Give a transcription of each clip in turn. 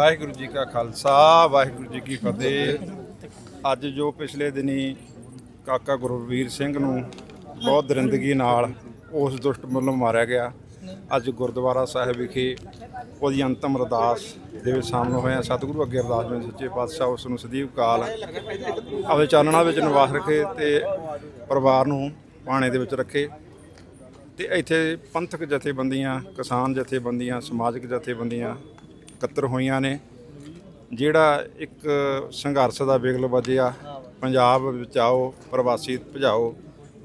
ਵਾਹਿਗੁਰੂ ਜੀ ਕਾ ਖਾਲਸਾ, ਵਾਹਿਗੁਰੂ ਜੀ ਕੀ ਫਤਿਹ। ਅੱਜ ਜੋ ਪਿਛਲੇ ਦਿਨੀ ਕਾਕਾ ਗੁਰਵੀਰ ਸਿੰਘ ਨੂੰ ਬਹੁਤ ਦਰਿੰਦਗੀ ਨਾਲ ਉਸ ਦੁਸ਼ਟ ਵੱਲੋਂ ਮਾਰਿਆ ਗਿਆ। ਅੱਜ ਗੁਰਦੁਆਰਾ ਸਾਹਿਬ ਵਿਖੇ ਉਹਦੀ ਅੰਤਮ ਅਰਦਾਸ ਦੇ ਵਿੱਚ ਸਾਹਮਣੇ ਹੋਇਆ ਸਤਿਗੁਰੂ ਅੱਗੇ ਅਰਦਾਸ ਵਿੱਚ ਸੱਚੇ ਪਾਤਸ਼ਾਹ ਉਸ ਨੂੰ ਸਦੀਵ ਕਾਲ ਆਪਦੇ ਚਾਨਣਾ ਵਿੱਚ ਨਿਵਾਸ ਰੱਖੇ ਤੇ ਪਰਿਵਾਰ ਨੂੰ ਪਾਣੇ ਦੇ ਵਿੱਚ ਰੱਖੇ। ਤੇ ਇੱਥੇ ਪੰਥਕ ਜਥੇਬੰਦੀਆਂ, ਕਿਸਾਨ ਜਥੇਬੰਦੀਆਂ, ਸਮਾਜਿਕ ਜਥੇਬੰਦੀਆਂ ਇਕੱਤਰ ਹੋਈਆਂ ਨੇ, ਜਿਹੜਾ ਇੱਕ ਸੰਘਰਸ਼ ਦਾ ਬਿਗਲ ਵੱਜਿਆ, ਪੰਜਾਬ ਬਚਾਓ ਪ੍ਰਵਾਸੀ ਭਜਾਓ,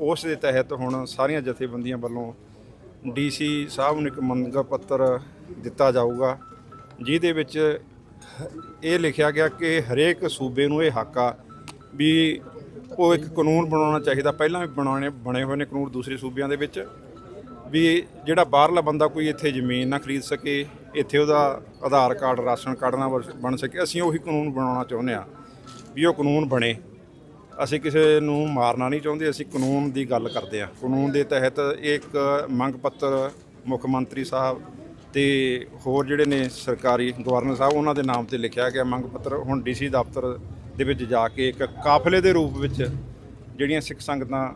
ਉਸ ਦੇ ਤਹਿਤ ਹੁਣ ਸਾਰੀਆਂ ਜਥੇਬੰਦੀਆਂ ਵੱਲੋਂ ਡੀਸੀ ਸਾਹਿਬ ਨੂੰ ਇੱਕ ਮੰਗ ਪੱਤਰ ਦਿੱਤਾ ਜਾਊਗਾ, ਜਿਹਦੇ ਵਿੱਚ ਇਹ ਲਿਖਿਆ ਗਿਆ ਕਿ ਹਰੇਕ ਸੂਬੇ ਨੂੰ ਇਹ ਹੱਕ ਆ ਵੀ ਉਹ ਇੱਕ ਕਾਨੂੰਨ ਬਣਾਉਣਾ ਚਾਹੀਦਾ, ਪਹਿਲਾਂ ਵੀ ਬਣਾਉਣੇ, ਬਣੇ ਹੋਏ ਨੇ ਕਾਨੂੰਨ ਦੂਸਰੇ ਸੂਬਿਆਂ ਦੇ ਵਿੱਚ, ਵੀ ਜਿਹੜਾ ਬਾਹਰਲਾ ਬੰਦਾ ਕੋਈ ਇੱਥੇ ਜ਼ਮੀਨ ਨਾ ਖਰੀਦ ਸਕੇ ਇੱਥੇ ਉਹਦਾ ਆਧਾਰ ਕਾਰਡ, ਰਾਸ਼ਨ ਕਾਰਡ ਨਾ ਬਣ- ਬਣ ਸਕੇ। ਅਸੀਂ ਉਹੀ ਕਾਨੂੰਨ ਬਣਾਉਣਾ ਚਾਹੁੰਦੇ ਆ ਵੀ ਉਹ ਕਾਨੂੰਨ ਬਣੇ। ਅਸੀਂ ਕਿਸੇ ਨੂੰ ਮਾਰਨਾ ਨਹੀਂ ਚਾਹੁੰਦੇ, ਅਸੀਂ ਕਾਨੂੰਨ ਦੀ ਗੱਲ ਕਰਦੇ ਆ ਕਾਨੂੰਨ ਦੇ ਤਹਿਤ ਇਹ ਇੱਕ ਮੰਗ ਪੱਤਰ ਮੁੱਖ ਮੰਤਰੀ ਸਾਹਿਬ ਤੇ ਹੋਰ ਜਿਹੜੇ ਨੇ ਸਰਕਾਰੀ ਗਵਰਨਰ ਸਾਹਿਬ, ਉਹਨਾਂ ਦੇ ਨਾਮ ਤੇ ਲਿਖਿਆ ਗਿਆ ਮੰਗ ਪੱਤਰ। ਹੁਣ ਡੀਸੀ ਦਫ਼ਤਰ ਦੇ ਵਿੱਚ ਜਾ ਕੇ ਇੱਕ ਕਾਫਲੇ ਦੇ ਰੂਪ ਵਿੱਚ ਜਿਹੜੀਆਂ ਸਿੱਖ ਸੰਗਤਾਂ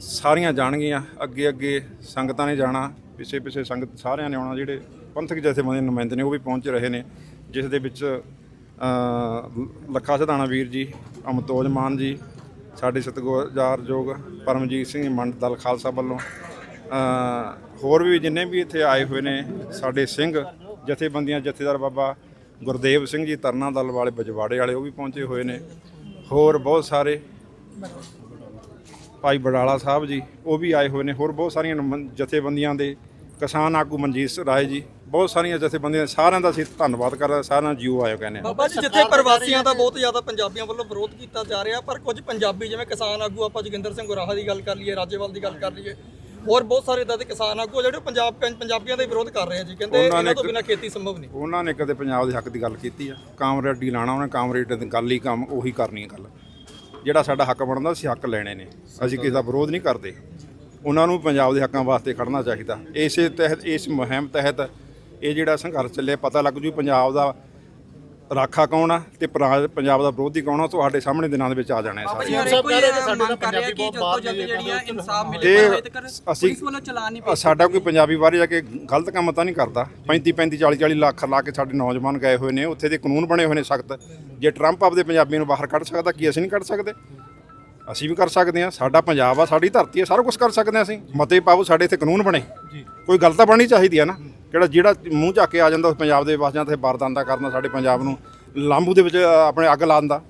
ਸਾਰੀਆਂ ਜਾਣਗੀਆਂ ਅੱਗੇ ਅੱਗੇ ਸੰਗਤਾਂ ਨੇ ਜਾਣਾ। ਪਿੱਛੇ ਪਿੱਛੇ ਸੰਗਤ ਸਾਰਿਆਂ ਨੇ ਆਉਣਾ, ਜਿਹੜੇ ਪੰਥਕ ਜਥੇਬੰਦੀਆਂ ਦੇ ਨੁਮਾਇੰਦੇ ਨੇ, ਉਹ ਵੀ ਪਹੁੰਚ ਰਹੇ ਨੇ, ਜਿਸ ਦੇ ਵਿੱਚ ਲੱਖਾ ਸਿਧਾਣਾ ਵੀਰ ਜੀ, ਅਮਤੋਜ ਮਾਨ ਜੀ, ਸਾਡੇ ਸਤਿਗੁਰਜਾਰਯੋਗ ਪਰਮਜੀਤ ਸਿੰਘ ਮੰਡ ਦਲ ਖਾਲਸਾ ਵੱਲੋਂ ਹੋਰ ਵੀ ਜਿੰਨੇ ਵੀ ਇੱਥੇ ਆਏ ਹੋਏ ਨੇ, ਸਾਡੇ ਸਿੰਘ ਜਥੇਬੰਦੀਆਂ, ਜਥੇਦਾਰ ਬਾਬਾ ਗੁਰਦੇਵ ਸਿੰਘ ਜੀ ਤਰਨਾ ਦਲ ਵਾਲੇ, ਬਜਵਾੜੇ ਵਾਲੇ, ਉਹ ਵੀ ਪਹੁੰਚੇ ਹੋਏ ਨੇ, ਹੋਰ ਬਹੁਤ ਸਾਰੇ ਭਾਈ ਬਡਾਲਾ ਸਾਹਿਬ ਜੀ ਉਹ ਵੀ ਆਏ ਹੋਏ ਨੇ ਹੋਰ ਬਹੁਤ ਸਾਰੀਆਂ ਜਥੇਬੰਦੀਆਂ ਦੇ ਕਿਸਾਨ ਆਗੂ ਮਨਜੀਤ ਰਾਏ ਜੀ ਬਹੁਤ ਸਾਰੀਆਂ ਜਥੇਬੰਦੀਆਂ ਸਾਰਿਆਂ ਦਾ ਅਸੀਂ ਧੰਨਵਾਦ ਕਰਦੇ ਸਾਰਿਆਂ ਨੂੰ ਜੀਓ ਆਇਓ ਕਹਿੰਦੇ ਹਾਂ। ਬਾਬਾ ਜੀ ਜਿੱਥੇ ਪ੍ਰਵਾਸੀਆਂ ਦਾ ਬਹੁਤ ਜ਼ਿਆਦਾ ਪੰਜਾਬੀਆਂ ਵੱਲੋਂ ਵਿਰੋਧ ਕੀਤਾ ਜਾ ਰਿਹਾ ਪਰ ਕੁਝ ਪੰਜਾਬੀ ਜਿਵੇਂ ਕਿਸਾਨ ਆਗੂ ਆਪਾਂ ਜੋਗਿੰਦਰ ਸਿੰਘ ਗੁਰਾਹਾ ਦੀ ਗੱਲ ਕਰ ਲਈਏ ਰਾਜੇਵਾਲ ਦੀ ਗੱਲ ਕਰ ਲਈਏ ਹੋਰ ਬਹੁਤ ਸਾਰੇ ਇਦਾਂ ਦੇ ਕਿਸਾਨ ਆਗੂ ਆ ਜਿਹੜੇ ਪੰਜਾਬ ਪੰਜਾਬੀਆਂ ਦਾ ਵਿਰੋਧ ਕਰ ਰਹੇ ਆ ਜੀ ਕਹਿੰਦੇ ਇਹਨਾਂ ਤੋਂ ਬਿਨਾਂ ਖੇਤੀ ਸੰਭਵ ਨਹੀਂ। ਉਹਨਾਂ ਨੇ ਕਦੇ ਪੰਜਾਬ ਦੇ ਹੱਕ ਦੀ ਗੱਲ ਕੀਤੀ ਆ। ਕਾਮਰੇਡੀ ਲਾਣਾ ਉਹਨੇ ਕਾਮਰੇਡ ਦੀ ਗੱਲ ਹੀ ਕੰਮ ਉਹੀ ਕਰਨੀ ਹੈ ਗੱਲ। ਜਿਹੜਾ ਸਾਡਾ ਹੱਕ ਬਣਦਾ, ਅਸੀਂ ਹੱਕ ਲੈਣੇ ਨੇ। ਅਸੀਂ ਕਿਸੇ ਦਾ ਵਿਰੋਧ ਨਹੀਂ ਕਰਦੇ। ਉਹਨਾਂ ਨੂੰ ਪੰਜਾਬ ਦੇ ਹੱਕਾਂ ਵਾਸਤੇ ਖੜਨਾ ਚਾਹੀਦਾ। ਇਸੇ ਤਹਿਤ, ਇਸ ਮੁਹਿੰਮ ਤਹਿਤ ਇਹ ਜਿਹੜਾ ਸੰਘਰਸ਼ ਚੱਲਿਆ, ਪਤਾ ਲੱਗ ਜੂ ਪੰਜਾਬ ਦਾ ਰਾਖਾ ਕੌਣ ਆ ਤੇ ਪਰਾ- ਪੰਜਾਬ ਦਾ ਵਿਰੋਧੀ ਕੌਣ ਆ? ਤੁਹਾਡੇ ਸਾਹਮਣੇ ਦਿਨਾਂ ਦੇ ਵਿੱਚ ਆ ਜਾਣਾ ਹੈ ਸਾਰੇ ਜੀ ਹਰ ਕੋਈ ਮੰਗ ਕਰ ਰਿਹਾ ਕਿ ਜਲਦ ਤੋਂ ਜਲਦ ਜਿਹੜੀਆਂ ਇਨਸਾਫ ਮਿਲੇ ਤੇ ਪਰ ਤੱਕ ਅਸੀਂ ਪੁਲਿਸ ਵੱਲੋਂ ਚਲਾਨ ਨਹੀਂ ਅ, ਸਾਡਾ ਕੋਈ ਪੰਜਾਬੀ ਬਾਹਰ ਜਾ ਕੇ ਗਲਤ ਕੰਮ ਤਾਂ ਨਹੀਂ ਕਰਦਾ। 35 35 40 40 ਲੱਖ ਲਾ ਕੇ ਸਾਡੇ ਨੌਜਵਾਨ ਗਏ ਹੋਏ ਨੇ ਉੱਥੇ ਦੇ ਕਾਨੂੰਨ ਬਣੇ ਹੋਏ ਨੇ ਸਖਤ। ਜੇ ਟਰੰਪ ਆਪਦੇ ਪੰਜਾਬੀਆਂ ਨੂੰ ਬਾਹਰ ਕੱਢ ਸਕਦਾ ਕੀ ਅਸੀਂ ਨਹੀਂ ਕੱਢ ਸਕਦੇ? ਅਸੀਂ ਵੀ ਕਰ ਸਕਦੇ ਹਾਂ। ਸਾਡਾ ਪੰਜਾਬ ਆ ਸਾਡੀ ਧਰਤੀ ਆ ਸਾਰਾ ਕੁਝ ਕਰ ਸਕਦੇ ਹਾਂ ਅਸੀਂ। ਮਤੇ ਪਾਓ ਸਾਡੇ ਇੱਥੇ ਕਾਨੂੰਨ ਬਣੇ। ਕੋਈ ਗੱਲ ਤਾਂ ਬਣਨੀ ਚਾਹੀਦੀ ਆ ਨਾ ਕਿਹੜਾ ਜਿਹੜਾ ਮੂੰਹ ਚੱਕ ਕੇ ਆ ਜਾਂਦਾ ਉਸ ਪੰਜਾਬ ਦੇ ਵਸ ਜਾਂ ਤੇ ਬਾਰਦਾਨਾ ਕਰਨਾ ਸਾਡੇ ਪੰਜਾਬ ਨੂੰ ਲਾਂਬੂ ਦੇ ਵਿੱਚ ਆਪਣੇ ਅੱਗ ਲਾਉਣ ਦਾ।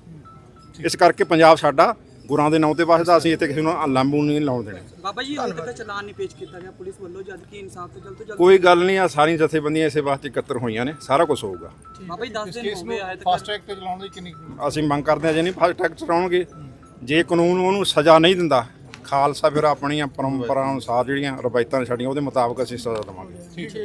ਇਸ ਕਰਕੇ ਪੰਜਾਬ ਸਾਡਾ ਗੁਰਾਂ ਦੇ ਨਾਂ ਤੇ ਵਸਦਾ ਅਸੀਂ ਇੱਥੇ ਕਿਸੇ ਨੂੰ ਲਾਂਬੂ ਨਹੀਂ ਲਾਉਣ ਦੇਣੇ। ਬਾਬਾ ਜੀ ਹਾਲੇ ਤੱਕ ਚਲਾਨ ਨਹੀਂ ਪੇਸ਼ ਕੀਤਾ ਗਿਆ ਪੁਲਿਸ ਵੱਲੋਂ ਜਦ ਕਿ ਇਨਸਾਫ ਤੋਂ ਜਲਦ ਤੋਂ ਜਲਦ ਕੋਈ ਗੱਲ ਨਹੀਂ ਆ ਸਾਰੀਆਂ ਜਥੇਬੰਦੀਆਂ ਇਸੇ ਵਾਸਤੇ ਇਕੱਤਰ ਹੋਈਆਂ ਨੇ ਸਾਰਾ ਕੁਝ ਹੋਊਗਾ। ਬਾਬਾ ਜੀ 10 ਦਿਨ ਹੋ ਗਏ ਆਏ ਤੱਕ। ਫਾਸਟ ਟਰੈਕ ਤੇ ਚਲਾਉਣ ਦੀ ਕਿੰਨੀ ਅਸੀਂ ਮੰਗ ਕਰਦੇ ਹਾਂ ਜੇ ਨਹੀਂ ਫਾਸਟ ਟਰੈਕ ਚਲਾਉਣਗੇ ਜੇ ਕਾਨੂੰਨ ਉਹਨੂੰ ਸਜ਼ਾ ਨਹੀਂ ਦਿੰਦਾ ਖਾਲਸਾ ਫਿਰ ਆਪਣੀਆਂ ਪਰੰਪਰਾ ਅਨੁਸਾਰ ਜਿਹੜੀਆਂ ਰਵਾਇਤਾਂ ਨੇ ਸਾਡੀਆਂ ਉਹਦੇ ਮੁਤਾਬਕ ਅਸੀਂ ਸਜ਼ਾ ਦੇਵਾਂਗੇ।